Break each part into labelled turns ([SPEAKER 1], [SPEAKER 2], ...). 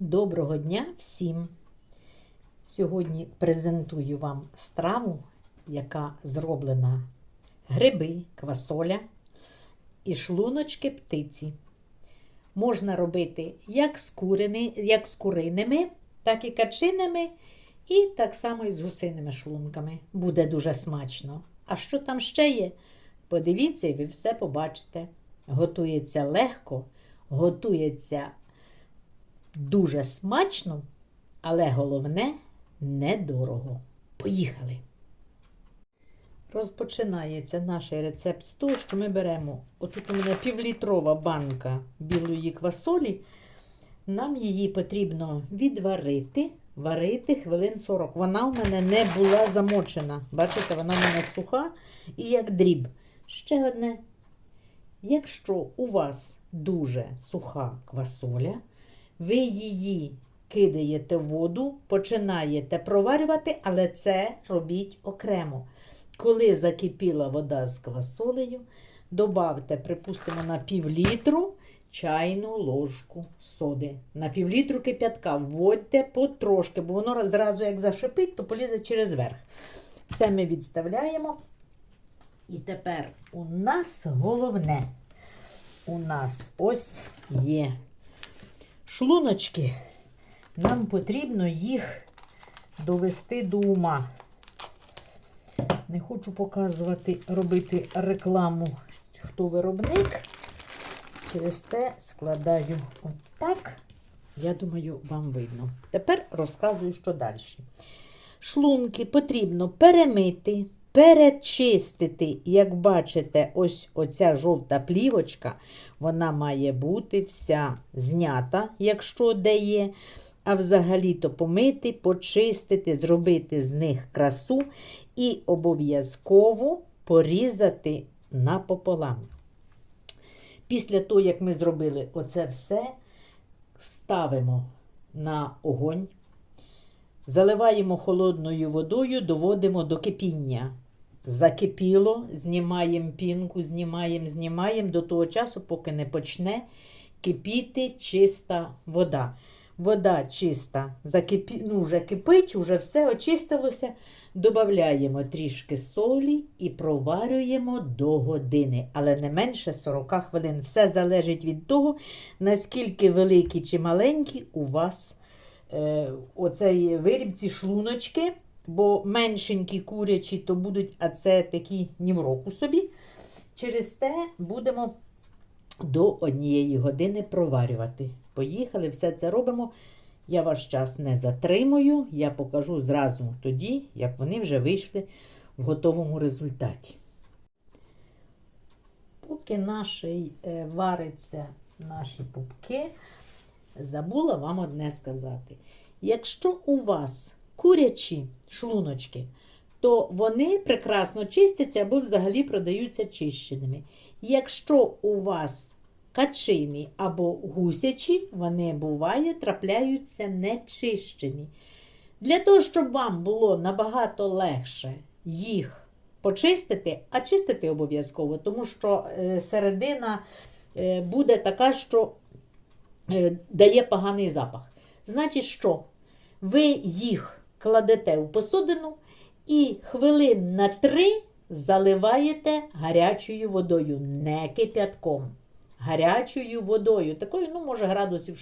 [SPEAKER 1] Доброго дня всім! Сьогодні презентую вам страву, яка зроблена гриби, квасоля і шлуночки птиці. Можна робити як з, курини, як з куриними, так і качиними, і так само і з гусиними шлунками. Буде дуже смачно. А що там ще є? Подивіться, і ви все побачите. Готується легко, готується дуже смачно, але головне недорого. Поїхали! Розпочинається наш рецепт з того, що ми беремо, отут у мене півлітрова банка білої квасолі. Нам її потрібно відварити, варити хвилин 40. Вона в мене не була замочена. Бачите, вона в мене суха і як дріб. Ще одне. Якщо у вас дуже суха квасоля, ви її кидаєте в воду, починаєте проварювати, але це робіть окремо. Коли закипіла вода з квасолею, добавте, припустимо, на пів літру чайну ложку соди. На пів літру кип'ятка вводьте потрошки, бо воно зразу як зашипить, то полізе через верх. Це ми відставляємо. І тепер у нас головне. У нас ось є шлуночки. Нам потрібно їх довести до ума. Не хочу показувати, робити рекламу, хто виробник. Через те складаю отак. Я думаю, вам видно. Тепер розказую, що далі. Шлунки потрібно перемити, перечистити. Як бачите, ось оця жовта плівочка, вона має бути вся знята, якщо де є. А взагалі-то помити, почистити, зробити з них красу і обов'язково порізати напополам. Після того, як ми зробили оце все, ставимо на огонь, заливаємо холодною водою, доводимо до кипіння. Закипіло, знімаємо пінку, знімаємо, знімаємо до того часу, поки не почне кипіти чиста вода. Вода чиста, закипі... ну, вже кипить, вже все очистилося. Додаємо трішки солі і проварюємо до години, але не менше 40 хвилин. Все залежить від того, наскільки великі чи маленькі у вас е, оцей виріб, ці шлуночки, бо меншенькі курячі, то будуть, а це такі ні в року собі. Через те будемо до однієї години проварювати. Поїхали, все це робимо. Я ваш час не затримую, я покажу зразу тоді, як вони вже вийшли в готовому результаті. Поки наші е, вариться наші пупки, забула вам одне сказати. Якщо у вас курячі шлуночки, то вони прекрасно чистяться або взагалі продаються чищеними. Якщо у вас качимі або гусячі, вони буває, трапляються нечищені. Для того, щоб вам було набагато легше їх почистити, а чистити обов'язково, тому що е, середина е, буде така, що е, дає поганий запах. Значить, що ви їх кладете у посудину і хвилин на три заливаєте гарячою водою, не кип'ятком гарячою водою, такою, ну, може, градусів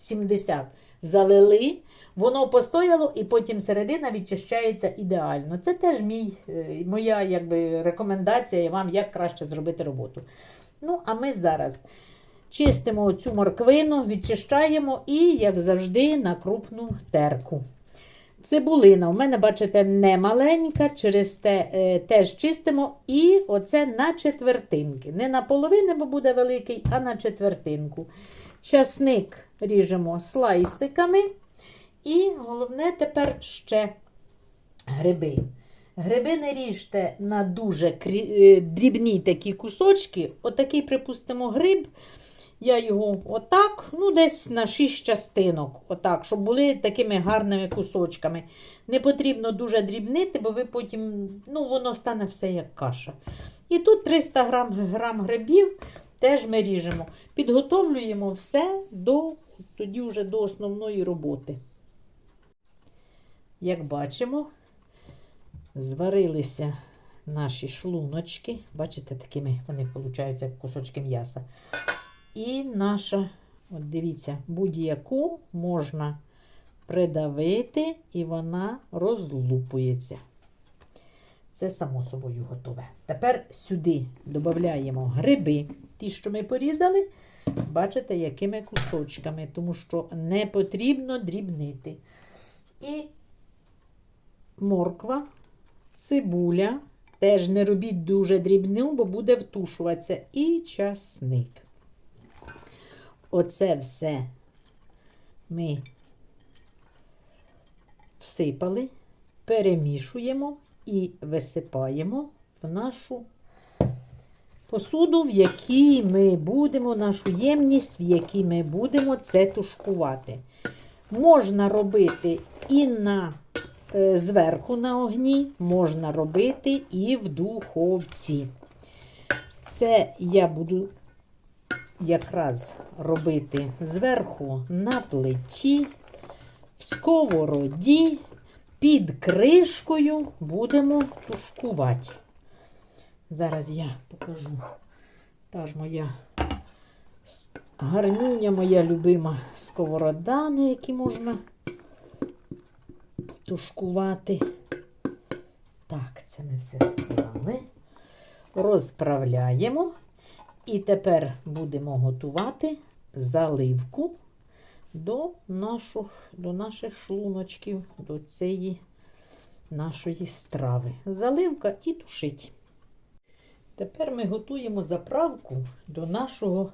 [SPEAKER 1] 60-70. Залили, воно постояло, і потім середина відчищається ідеально. Це теж мій, е, моя якби, рекомендація вам, як краще зробити роботу. Ну, а ми зараз чистимо цю морквину, відчищаємо і, як завжди, на крупну терку. Цибулина, у мене, бачите, не маленька, через те е, теж чистимо. І оце на четвертинки. Не на половину, бо буде великий, а на четвертинку. Часник ріжемо слайсиками. І головне тепер ще гриби. Гриби не ріжте на дуже е, дрібні такі кусочки. Отакий, припустимо, гриб. Я його отак, ну, десь на 6 частинок, отак, щоб були такими гарними кусочками. Не потрібно дуже дрібнити, бо ви потім, ну, воно стане все як каша. І тут 300 грам, грам грибів теж ми ріжемо. Підготовлюємо все до тоді вже до основної роботи. Як бачимо, зварилися наші шлуночки. Бачите, такими вони виходять, як кусочки м'яса. І наша, от дивіться, будь-яку можна придавити, і вона розлупується. Це само собою готове. Тепер сюди додаємо гриби, ті, що ми порізали. Бачите, якими кусочками, тому що не потрібно дрібнити. І морква, цибуля. Теж не робіть дуже дрібну, бо буде втушуватися. І часник. Оце все ми всипали, перемішуємо і висипаємо в нашу посуду, в якій ми будемо, нашу ємність, в якій ми будемо це тушкувати. Можна робити і на, е, зверху на огні, можна робити і в духовці. Це я буду якраз робити зверху на плиті, в сковороді, під кришкою будемо тушкувати. Зараз я покажу. Та ж моя гарнюня, моя любима сковорода, на якій можна тушкувати. Так, це ми все склали. Розправляємо. І тепер будемо готувати заливку до наших, до наших шлуночків, до цієї нашої страви. Заливка і тушить. Тепер ми готуємо заправку до нашого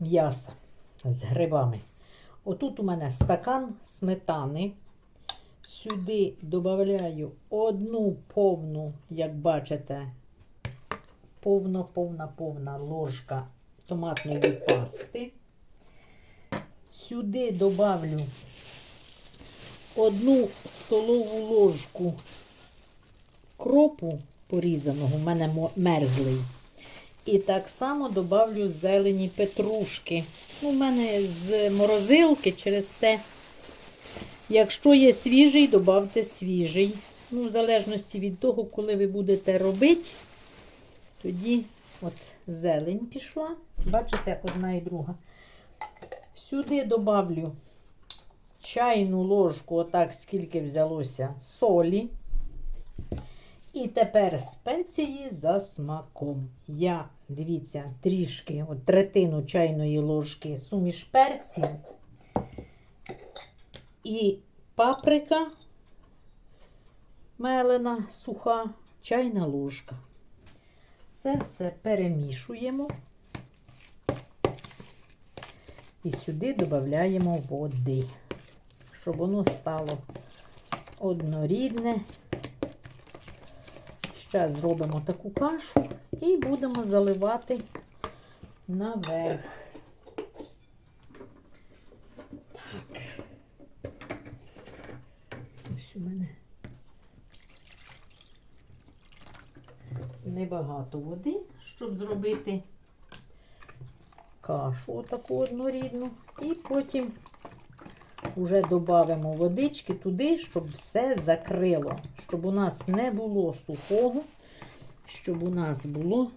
[SPEAKER 1] м'яса з грибами. Отут у мене стакан сметани. Сюди додаю одну повну, як бачите, повна, повна, повна ложка томатної пасти. Сюди добавлю одну столову ложку кропу порізаного, у мене мерзлий. І так само добавлю зелені петрушки. Ну, У мене з морозилки через те. Якщо є свіжий, добавте свіжий. Ну, в залежності від того, коли ви будете робити, тоді от зелень пішла. Бачите, одна і друга. Сюди добавлю чайну ложку, отак скільки взялося солі. І тепер спеції за смаком. Я, дивіться, трішки, от третину чайної ложки суміш перців і паприка мелена, суха, чайна ложка. Це все перемішуємо. І сюди додаємо води, щоб воно стало однорідне. Ще зробимо таку кашу і будемо заливати наверх. Так. Ось у мене небагато води, щоб зробити кашу отаку однорідну. І потім вже додамо водички туди, щоб все закрило, щоб у нас не було сухого, щоб у нас було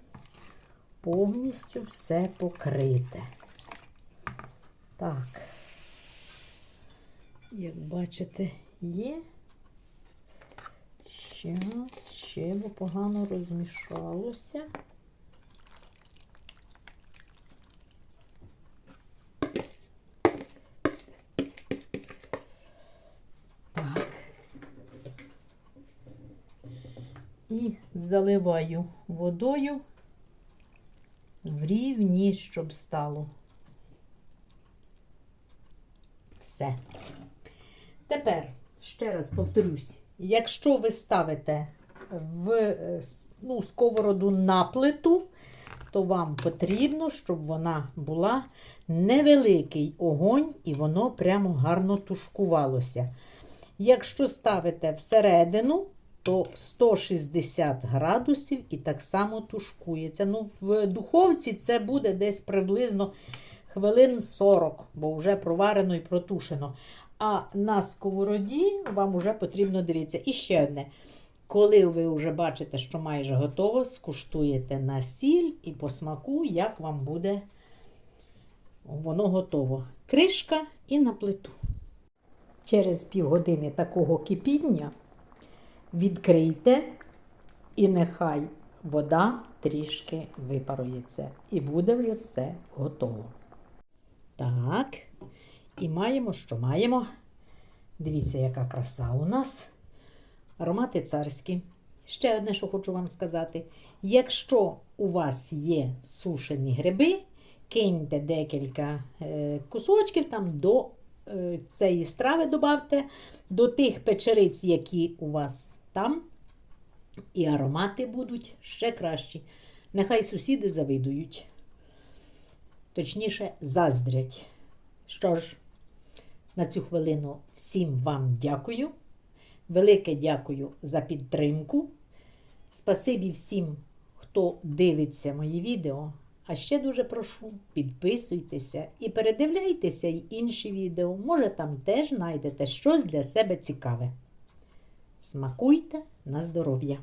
[SPEAKER 1] повністю все покрите. Так, як бачите, є. Ще бо погано розмішалося. Так. І заливаю водою в рівні, щоб стало. Все. Тепер, ще раз повторюсь, якщо ви ставите в е, ну, сковороду на плиту, то вам потрібно, щоб вона була невеликий огонь і воно прямо гарно тушкувалося. Якщо ставите всередину, то 160 градусів і так само тушкується. Ну, в духовці це буде десь приблизно хвилин 40, бо вже проварено і протушено. А на сковороді вам вже потрібно дивитися. І ще одне. Коли ви вже бачите, що майже готово, скуштуєте на сіль і по смаку, як вам буде воно готово. Кришка і на плиту. Через півгодини такого кипіння відкрийте і нехай вода трішки випарується. І буде вже все готово. Так, і маємо, що маємо. Дивіться, яка краса у нас. Аромати царські. Ще одне, що хочу вам сказати. Якщо у вас є сушені гриби, киньте декілька е, кусочків там до е, цієї страви додавте, до тих печериць, які у вас там, і аромати будуть ще кращі. Нехай сусіди завидують. Точніше, заздрять. Що ж, на цю хвилину всім вам дякую. Велике дякую за підтримку. Спасибі всім, хто дивиться мої відео. А ще дуже прошу, підписуйтеся і передивляйтеся й інші відео. Може, там теж знайдете щось для себе цікаве. Смакуйте на здоров'я!